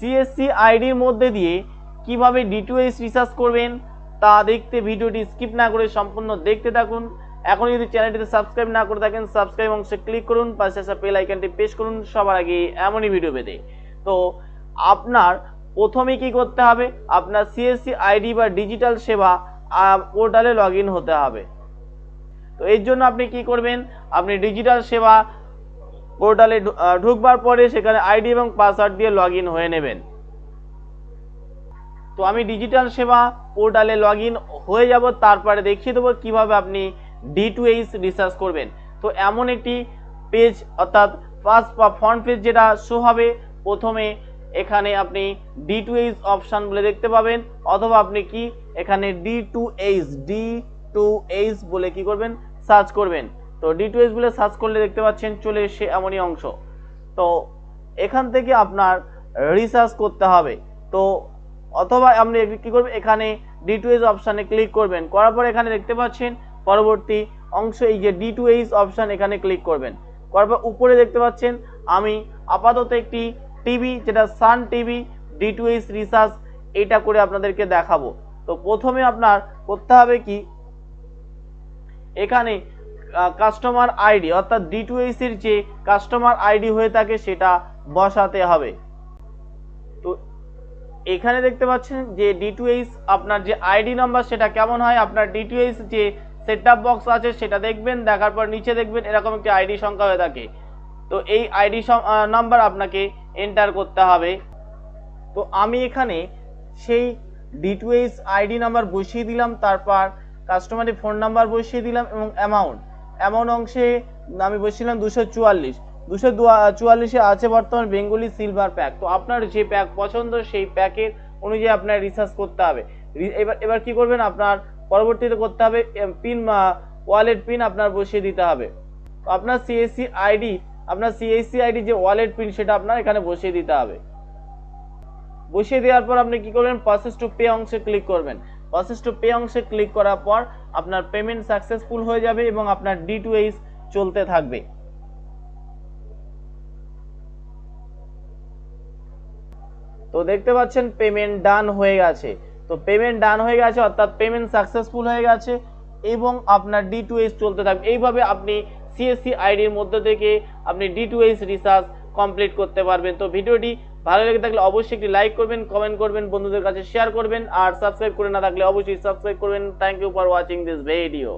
CSC আইডির মধ্যে দিয়ে কীভাবে ডিটুএস রিসার্চ করবেন, তা দেখতে ভিডিওটি স্কিপ না করে সম্পূর্ণ দেখতে থাকুন। এখন যদি চ্যানেলটিতে সাবস্ক্রাইব না করে থাকেন সাবস্ক্রাইব অংশে ক্লিক করুন, পাশে আসা বেল আইকনটি প্রেস করুন, সবার আগে এমনই ভিডিও পেতে। তো আপনার প্রথমে কি করতে হবে? আপনার সিএসসি আইডি বা ডিজিটাল সেবা পোর্টালে লগ হতে হবে। তো এর জন্য আপনি কি করবেন? আপনি ডিজিটাল সেবা পোর্টালে ঢুকবার পরে সেখানে আইডি এবং পাসওয়ার্ড দিয়ে লগ হয়ে নেবেন। তো আমি ডিজিটাল সেবা পোর্টালে লগ হয়ে যাব, তারপরে দেখিয়ে দেবো কীভাবে আপনি ডি টু এইচ রিসার্চ করবেন। তো এমন একটি পেজ, অর্থাৎ ফার্স্ট বা ফ্রন্ট পেজ যেটা শো হবে, প্রথমে এখানে আপনি ডি টু এইচ অপশান বলে দেখতে পাবেন, অথবা আপনি কি এখানে D two H, D two H বলে কি করবেন? সার্চ করবেন। তো ডি টু এইচ বলে সার্চ করলে দেখতে পাচ্ছেন চলে এসে এমনই অংশ। তো এখান থেকে আপনার রিসার্চ করতে হবে। তো অথবা আপনি কি করবেন? এখানে ডি টু অপশানে ক্লিক করবেন। করার পর এখানে দেখতে পাচ্ছেন পরবর্তী অংশ, এই যে ডি টু এইচ অপশান এখানে ক্লিক করবেন। করার পর উপরে দেখতে পাচ্ছেন আমি আপাতত একটি টিভি যেটা Sun TV D two H recharge এটা করে আপনাদেরকে দেখাবো। তো প্রথমে আপনার করতে হবে কি? এখানে কাস্টমার আইডি অর্থাৎ ডি টু এর যে কাস্টমার আইডি হয়ে থাকে সেটা বসাতে হবে। তো এখানে দেখতে পাচ্ছেন যে ডি টু আপনার যে আইডি নাম্বার সেটা কেমন হয়? আপনার ডি টু যে সেট আপ বক্স আছে সেটা দেখবেন, দেখার পর নিচে দেখবেন এরকম একটি আইডি সংখ্যা হয়ে থাকে। তো এই আইডি নাম্বার আপনাকে এন্টার করতে হবে। তো আমি এখানে সেই ডি টু আইডি নাম্বার বসিয়ে দিলাম, তারপর কাস্টমারের ফোন নাম্বার বসিয়ে দিলাম এবং অ্যামাউন্ট অ্যামাউন্ট অংশে আমি বলছিলাম দুশো চুয়াল্লিশ। দুশো চুয়াল্লিশে আছে বর্তমান বেঙ্গলি সিলভার প্যাক তো আপনার যে প্যাক পছন্দ, সেই প্যাকের অনুযায়ী আপনার রিসার্চ করতে হবে। এবার এবার কি করবেন আপনার, পরবর্তীতে করতে হবে পিন ওয়ালেট পিন আপনার বসিয়ে দিতে হবে। আপনার সিএসসি আইডি আপনার সিএসসি আইডি যে ওয়ালেট পিন সেটা আপনার এখানে বসিয়ে দিতে হবে। বসিয়ে দেওয়ার পর আপনি কি করবেন প্রসেস টু পে অংশে ক্লিক করবেন। প্রসেস টু পে অংশে ক্লিক করার পর আপনার পেমেন্ট সাকসেসফুল হয়ে যাবে এবং আপনার ডি টু এইচ চলতে থাকবে। তো দেখতে পাচ্ছেন পেমেন্ট ডান হয়ে গেছে। তো পেমেন্ট ডান হয়ে গেছে, অর্থাৎ পেমেন্ট সাকসেসফুল হয়ে গেছে এবং আপনার ডি টু এইচ চলতে থাকবে। এইভাবে আপনি সিএসসি আইডির মধ্য থেকে আপনি D two H recharge complete করতে পারবেন। তো ভিডিওটি ভালো লেগে থাকলে অবশ্যই একটি লাইক করবেন কমেন্ট করবেন, বন্ধুদের কাছে শেয়ার করবেন, আর সাবস্ক্রাইব করে না থাকলে অবশ্যই সাবস্ক্রাইব করবেন। Thank you for watching this video